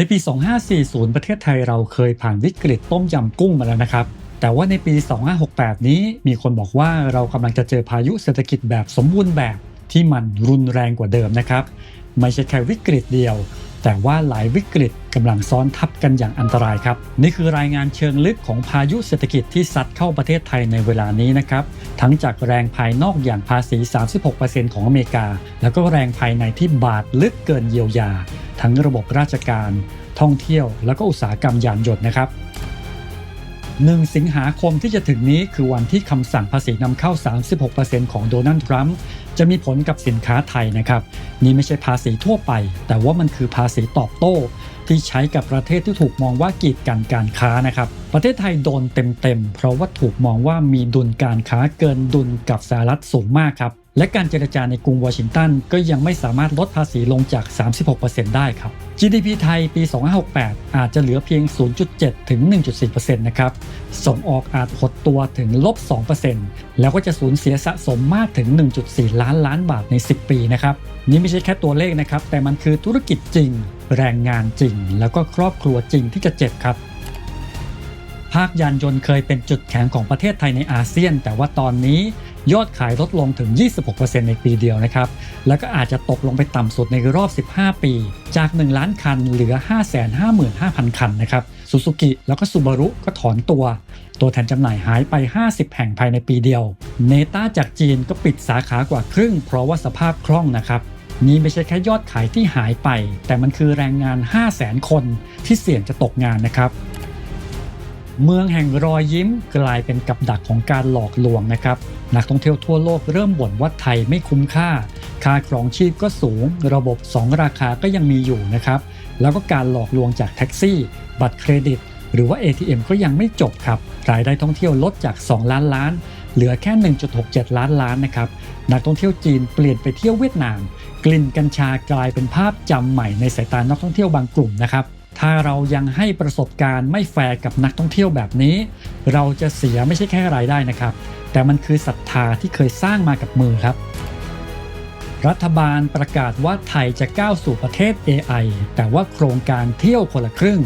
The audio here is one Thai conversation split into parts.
ในปี 2540 ประเทศไทยเราเคยผ่านวิกฤตต้มยำกุ้งมาแล้วนะครับ แต่ว่าในปี 2568 นี้มีคนบอกว่าเรากำลังจะเจอพายุเศรษฐกิจแบบสมบูรณ์แบบที่มันรุนแรงกว่าเดิมนะครับ ไม่ใช่แค่วิกฤตเดียว แต่ว่าหลายวิกฤตกำลังซ้อนทับกันอย่างอันตรายครับ นี่คือรายงานเชิงลึกของพายุเศรษฐกิจที่ซัดเข้าประเทศไทยในเวลานี้นะครับ ทั้งจากแรงภายนอกอย่างภาษี 36%ของอเมริกา แล้วก็แรงภายในที่บาดลึกเกินเยียวยา ทั้งระบบราชการ ท่องเที่ยว แล้วก็อุตสาหกรรมยานยนต์นะครับ 1 สิงหาคมที่จะถึงนี้คือวันที่คำสั่งภาษีนำเข้า 36%ของโดนัลด์ทรัมป์จะมีผลกับสินค้าไทยนะครับ นี่ไม่ใช่ภาษีทั่วไป แต่ว่ามันคือภาษีตอบโต้ ที่ใช้กับประเทศที่ถูกมองว่ากีดกันการค้านะครับ ประเทศไทยโดนเต็มๆเพราะว่าถูกมองว่ามีดุลการค้าเกินดุลกับสหรัฐสูงมากครับและการเจรจาในกรุงวอชิงตันก็ยังไม่สามารถลดภาษีลงจาก 36%ได้ครับ GDP ไทยปี 2568 อาจจะเหลือเพียง 0.7 ถึง 1.4%นะครับ ส่งออกอาจหดตัวถึงลบ 2%แล้วก็จะสูญเสียสะสมมากถึง 1.4 ล้านล้านบาทใน 10 ปีนะครับ นี่ไม่ใช่แค่ตัวเลขนะครับ แต่มันคือธุรกิจจริง แรงงานจริง แล้วก็ครอบครัวจริงที่จะเจ็บครับภาคยานยนต์เคยเป็นจุดแข็งของประเทศไทยในอาเซียน แต่ว่าตอนนี้ ยอดขายลดลงถึง 26%ในปีเดียวนะครับ แล้วก็อาจจะตกลงไปต่ำสุดในรอบ 15 ปี จาก 1 ล้านคันเหลือ 555,000 คันนะครับซูซูกิแล้วก็ซูบารุก็ถอนตัว ตัวแทนจำหน่ายหายไป 50 แห่งภายในปีเดียว เนต้าจากจีนก็ปิดสาขากว่าครึ่ง เพราะว่าสภาพคล่องนะครับนี่ไม่ใช่แค่ยอดขายที่หายไป แต่มันคือแรงงาน 500,000 คนที่เสี่ยงจะตกงานนะครับ เมืองแห่งรอยยิ้มกลายเป็นกับดักของการหลอกลวงนะครับ นักท่องเที่ยวทั่วโลกเริ่มบ่นว่าไทยไม่คุ้มค่า ค่าครองชีพก็สูง ระบบ 2 ราคาก็ยังมีอยู่นะครับ แล้วก็การหลอกลวงจากแท็กซี่ บัตรเครดิต หรือว่า ATM ก็ยังไม่จบครับ รายได้ท่องเที่ยวลดจาก 2 ล้านล้าน เหลือแค่ 1.67 ล้านล้านนะครับ นักท่องเที่ยวจีนเปลี่ยนไปเที่ยวเวียดนาม กลิ่นกัญชากลายเป็นภาพจำใหม่ในสายตานักท่องเที่ยวบางกลุ่มนะครับ ถ้าเรายังให้ประสบการณ์ไม่แฟร์กับนักท่องเที่ยวแบบนี้ เราจะเสียไม่ใช่แค่รายได้นะครับ แต่มันคือศรัทธาที่เคยสร้างมากับมือครับ รัฐบาลประกาศว่าไทยจะก้าวสู่ประเทศ AI แต่ว่าโครงการเที่ยวคนละครึ่ง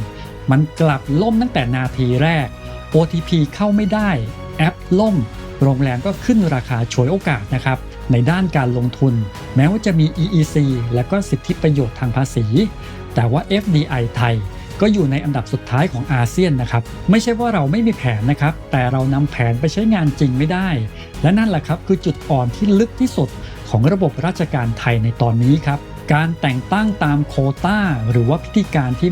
มันกลับล่มตั้งแต่นาทีแรก OTP เข้าไม่ได้ แอปล่ม โรงแรมก็ขึ้นราคาฉวยโอกาสนะครับในด้านการลงทุน แม้ว่าจะมี EEC และก็สิทธิประโยชน์ทางภาษี แต่ว่า FDI ไทยก็อยู่ในอันดับสุดท้ายของอาเซียนนะครับ ไม่ใช่ว่าเราไม่มีแผนนะครับ แต่เรานำแผนไปใช้งานจริงไม่ได้ และนั่นแหละครับคือจุดอ่อนที่ลึกที่สุดของระบบราชการไทยในตอนนี้ครับ การแต่งตั้งตามโควต้า หรือว่าพิธีการที่